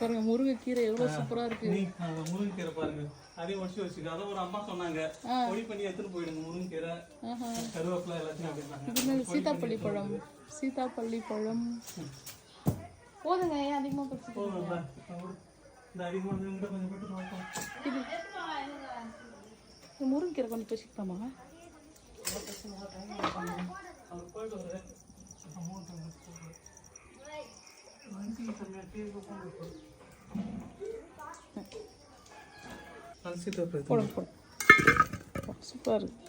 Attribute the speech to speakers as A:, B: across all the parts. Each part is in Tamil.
A: பாருங்க முருங்கைக்கீரை எவ்வளவு சூப்பரா இருக்கு.
B: முருங்கைக்கீரை பாருங்க. அதையும் ஒடிச்சு வச்சுக்க. அதை ஒரு அம்மா சொன்னாங்க. பொடி பண்ணி எடுத்துட்டு போயிடுங்க முருங்கைக்கீரை. கருவேப்பிலை எல்லாத்தையும் அப்படின்னாங்க
A: சீதாப்பள்ளி பழம். சீதாப்பள்ளி பழம். போதுங்க ஏன் பறிச்சு
B: அதிகமாக போட்டு பார்ப்போம்.
A: இது முருங்கைக்கீரை கொஞ்சம் பறிச்சுக்கலாமா
B: அவர் போயிட்டு
A: போடும் போடும் சூப்பராக இருக்கு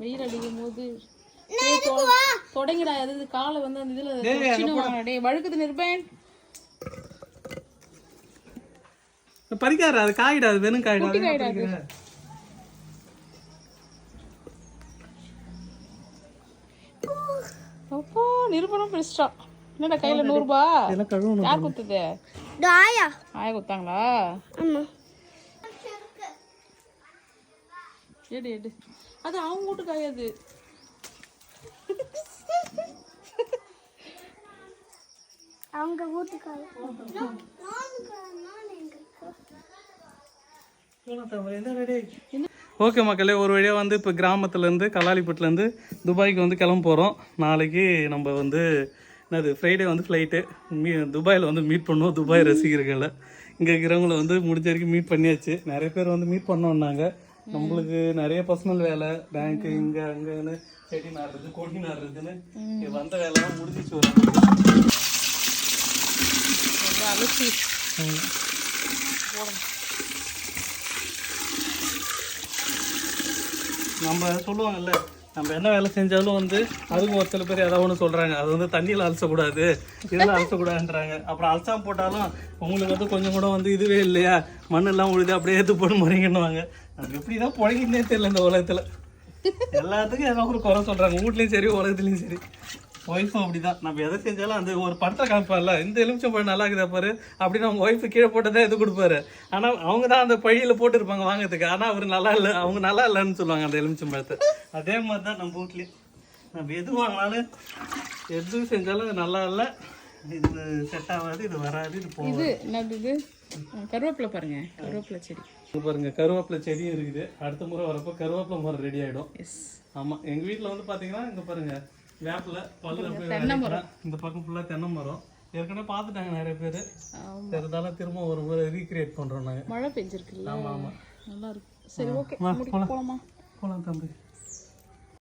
A: வெயில் அடிக்கும் போது தொடங்கிடா அது காலை வந்து அந்த இதுல வழுக்குது நிர்பேன்.
B: பறிக்காரு அது காயிடாது வெறும் காயிடாது
A: காயிடாது. அப்பா நிருபணம் பெருசா என்னடா கையில நூறுபா?
B: இதெல்லாம் கழுவணும்
A: யார் குத்துது
C: ஆயா
A: ஆய குத்தாங்களா
C: ஆமா.
A: எடு எடு. அது அவங்க வீட்டு காயாது
C: அவங்க வீட்டுக்கார
B: ஓகே மக்களே ஒரு வழியாக வந்து இப்போ கிராமத்துலேருந்து கல்லாலிப்பட்டிலேருந்து துபாய்க்கு வந்து கிளம்ப போகிறோம் நாளைக்கு நம்ம வந்து என்னது ஃப்ரைடே வந்து ஃப்ளைட்டு மீ துபாயில் வந்து மீட் பண்ணுவோம் துபாய் ரசிகர்களை. இங்கே இருக்கிறவங்கள வந்து முடிஞ்ச வரைக்கும் மீட் பண்ணியாச்சு. நிறைய பேர் வந்து மீட் பண்ணோன்னாங்க நம்மளுக்கு நிறைய பர்சனல் வேலை. பேங்க்கு இங்கே அங்கேன்னு செடி நடுறது கொடி நடுறதுன்னு வந்த வேலைலாம் முடிஞ்சிச்சு ஒரு
A: அலசி
B: நம்ம சொல்லுவாங்கல்ல நம்ம என்ன வேலை செஞ்சாலும் வந்து அதுக்கு ஒரு சில பேர் ஏதாவது ஒன்று சொல்கிறாங்க அது வந்து தண்ணியில் அலசக்கூடாது இதில் அலசக்கூடாதுன்றாங்க. அப்புறம் அலசாமல் போட்டாலும் உங்களுக்கு வந்து கொஞ்சம் கூட வந்து இதுவே இல்லையா? மண்ணெல்லாம் உழுது அப்படியே எடுத்து போட்டு முறைங்கன்னுவாங்க. அது எப்படி தான் புழைக்கினே தெரியல இந்த உலகத்தில். எல்லாத்துக்கும் ஏதோ ஒரு குறை சொல்கிறாங்க வீட்லேயும் சரி உலகத்துலேயும் சரி. ஒய்ஃபும் அப்படிதான். நம்ம எதை செஞ்சாலும் அந்த ஒரு படத்தை காமிப்பார்ல இந்த எலுமிச்சம் பழம் நல்லா இருக்குதா பாரு அப்படின்னு அவங்க ஒய்ஃபு கீழே போட்டதே இது கொடுப்பாரு. ஆனால் அவங்க தான் அந்த பழியில் போட்டுருப்பாங்க வாங்குறதுக்கு. ஆனால் அவர் நல்லா இல்லை அவங்க நல்லா இல்லைன்னு சொல்லுவாங்க அந்த எலுமிச்சம் பழத்தை. அதே மாதிரி தான் நம்ம வீட்லேயும். நம்ம எது வாங்கினாலும் எது செஞ்சாலும் நல்லா இல்லை. இது செட் ஆகாது இது வராது இது போகாது.
A: இது கருவேப்பிலை பாருங்க கருவேப்பிலை செடி.
B: பாருங்க கருவேப்பிலை செடியும் இருக்குது. அடுத்த முறை வரப்போ கருவேப்பிலை மரம் ரெடி ஆகிடும்
A: எஸ்
B: ஆமாம் எங்கள் வீட்டில் வந்து பார்த்தீங்கன்னா இங்கே பாருங்க வேப்பில் பல்லு அப்படியே விளைவிக்கிறேன். இந்த பக்கம் ஃபுல்லாக தென்னை மரம். ஏற்கனவே பார்த்துட்டாங்க நிறைய பேர். இருந்தாலும் திரும்ப ஒரு முறை ரீக்ரியேட் பண்ணுறோம் நாங்கள்
A: மழை பெஞ்சிருக்குல்ல.
B: ஆமாம் ஆமாம்
A: நல்லா இருக்கு. சரி ஓகே போலாமா.
B: போகலாம் தம்பி.